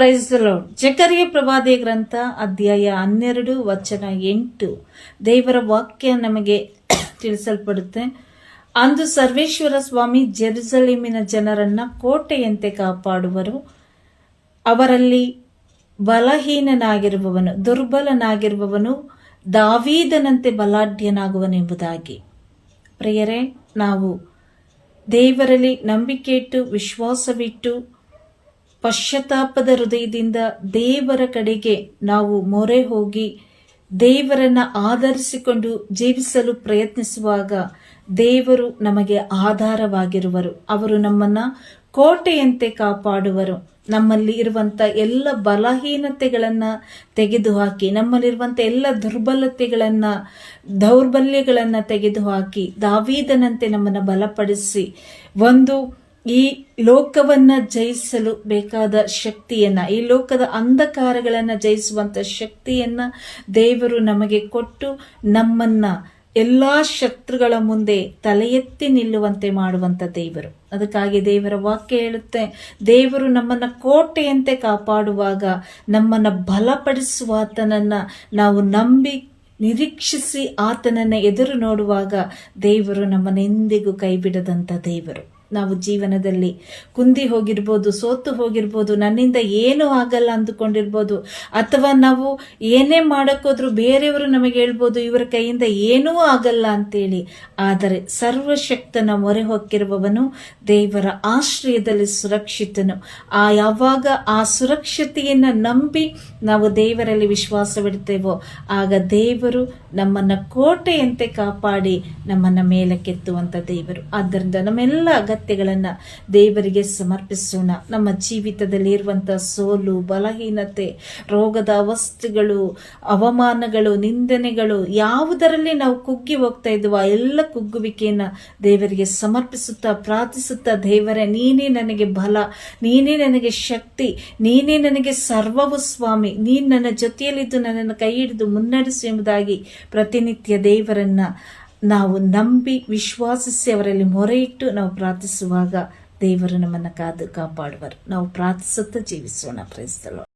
Price load ಜಕರಿಯ ಪ್ರವಾದಿ ಗ್ರಂಥ ಅಧ್ಯಾಯ ಹನ್ನೆರಡು ವಚನ ಎಂಟು ದೇವರ ವಾಕ್ಯ ನಮಗೆ ತಿಳಿಸಲ್ಪಡುತ್ತೆ ಅಂದು ಸರ್ವೇಶ್ವರ ಸ್ವಾಮಿ ಜೆರುಸಲೇಮಿನ ಜನರನ್ನ ಕೋಟೆಯಂತೆ ಕಾಪಾಡುವರು ಅವರಲ್ಲಿ ಬಲಹೀನನಾಗಿರುವವನು ದುರ್ಬಲನಾಗಿರುವವನು ದಾವೀದನಂತೆ ಬಲಾಢ್ಯನಾಗುವನೆಂಬುದಾಗಿ ಪ್ರಿಯರೇ, ನಾವು ದೇವರಲ್ಲಿ ನಂಬಿಕೆ ಇಟ್ಟು, ವಿಶ್ವಾಸವಿಟ್ಟು ಪಶ್ಚಾತ್ತಾಪದ ಹೃದಯದಿಂದ ದೇವರ ಕಡೆಗೆ ನಾವು ಮೊರೆ ಹೋಗಿ ದೇವರನ್ನ ಆಧರಿಸಿಕೊಂಡು ಜೀವಿಸಲು ಪ್ರಯತ್ನಿಸುವಾಗ ದೇವರು ನಮಗೆ ಆಧಾರವಾಗಿರುವರು. ಅವರು ನಮ್ಮನ್ನ ಕೋಟೆಯಂತೆ ಕಾಪಾಡುವರು. ನಮ್ಮಲ್ಲಿ ಇರುವಂತ ಎಲ್ಲ ಬಲಹೀನತೆಗಳನ್ನ ತೆಗೆದುಹಾಕಿ, ನಮ್ಮಲ್ಲಿರುವಂತ ಎಲ್ಲ ದುರ್ಬಲತೆಗಳನ್ನ, ದೌರ್ಬಲ್ಯಗಳನ್ನ ತೆಗೆದುಹಾಕಿ, ದಾವೀದನಂತೆ ನಮ್ಮನ್ನ ಬಲಪಡಿಸಿ, ಒಂದು ಈ ಲೋಕವನ್ನ ಜಯಿಸಲು ಬೇಕಾದ ಶಕ್ತಿಯನ್ನ, ಈ ಲೋಕದ ಅಂಧಕಾರಗಳನ್ನ ಜಯಿಸುವಂತ ಶಕ್ತಿಯನ್ನ ದೇವರು ನಮಗೆ ಕೊಟ್ಟು ನಮ್ಮನ್ನ ಎಲ್ಲಾ ಶತ್ರುಗಳ ಮುಂದೆ ತಲೆ ಎತ್ತಿ ನಿಲ್ಲುವಂತೆ ಮಾಡುವಂತ ದೇವರು. ಅದಕ್ಕಾಗಿ ದೇವರ ವಾಕ್ಯ ಹೇಳುತ್ತೆ, ದೇವರು ನಮ್ಮನ್ನ ಕೋಟೆಯಂತೆ ಕಾಪಾಡುವಾಗ ನಮ್ಮನ್ನ ಬಲಪಡಿಸುವ ಆತನನ್ನ ನಾವು ನಂಬಿ ನಿರೀಕ್ಷಿಸಿ ಆತನನ್ನ ಎದುರು ನೋಡುವಾಗ ದೇವರು ನಮ್ಮನ್ನೆಂದಿಗೂ ಕೈ ಬಿಡದಂತ ದೇವರು. ನಾವು ಜೀವನದಲ್ಲಿ ಕುಂದಿ ಹೋಗಿರ್ಬೋದು, ಸೋತು ಹೋಗಿರ್ಬೋದು, ನನ್ನಿಂದ ಏನೂ ಆಗಲ್ಲ ಅಂದುಕೊಂಡಿರ್ಬೋದು, ಅಥವಾ ನಾವು ಏನೇ ಮಾಡೋಕ್ಕೋದ್ರು ಬೇರೆಯವರು ನಮಗೆ ಹೇಳ್ಬೋದು, ಇವರ ಕೈಯಿಂದ ಏನೂ ಆಗಲ್ಲ ಅಂತೇಳಿ. ಆದರೆ ಸರ್ವಶಕ್ತನ ಮೊರೆ ಹೊಕ್ಕಿರುವವನು ದೇವರ ಆಶ್ರಯದಲ್ಲಿ ಸುರಕ್ಷಿತನು. ಆ ಯಾವಾಗ ಆ ಸುರಕ್ಷತೆಯನ್ನು ನಂಬಿ ನಾವು ದೇವರಲ್ಲಿ ವಿಶ್ವಾಸವಿಡ್ತೇವೋ ಆಗ ದೇವರು ನಮ್ಮನ್ನ ಕೋಟೆಯಂತೆ ಕಾಪಾಡಿ ನಮ್ಮನ್ನ ಕೆತ್ತುವಂಥ ದೇವರು. ಆದ್ದರಿಂದ ನಮ್ಮೆಲ್ಲ ಅಗತ್ಯಗಳನ್ನ ದೇವರಿಗೆ ಸಮರ್ಪಿಸೋಣ. ನಮ್ಮ ಜೀವಿತದಲ್ಲಿ ಇರುವಂತಹ ಸೋಲು, ಬಲಹೀನತೆ, ರೋಗದ ಅವಸ್ಥೆಗಳು, ಅವಮಾನಗಳು, ನಿಂದನೆಗಳು ಯಾವುದರಲ್ಲಿ ನಾವು ಕುಗ್ಗಿ ಹೋಗ್ತಾ ಇದ್ವೋ ಎಲ್ಲ ಕುಗ್ಗುವಿಕೆಯನ್ನ ದೇವರಿಗೆ ಸಮರ್ಪಿಸುತ್ತಾ, ಪ್ರಾರ್ಥಿಸುತ್ತಾ, ದೇವರೇ, ನೀನೇ ನನಗೆ ಬಲ, ನೀನೇ ನನಗೆ ಶಕ್ತಿ, ನೀನೇ ನನಗೆ ಸರ್ವವು ಸ್ವಾಮಿ, ನೀನು ನನ್ನ ಜೊತೆಯಲ್ಲಿದ್ದು ನನ್ನನ್ನು ಕೈ ಹಿಡಿದು ಮುನ್ನಡೆಸು ಎಂಬುದಾಗಿ ಪ್ರತಿನಿತ್ಯ ದೇವರನ್ನ ನಾವು ನಂಬಿ ವಿಶ್ವಾಸಿಸಿ ಅವರಲ್ಲಿ ಮೊರೆ ಇಟ್ಟು ನಾವು ಪ್ರಾರ್ಥಿಸುವಾಗ ದೇವರು ನಮ್ಮನ್ನು ಕಾದು ಕಾಪಾಡುವರು. ನಾವು ಪ್ರಾರ್ಥಿಸುತ್ತಾ ಜೀವಿಸೋಣ. ಪ್ರೈಸ್ತಲು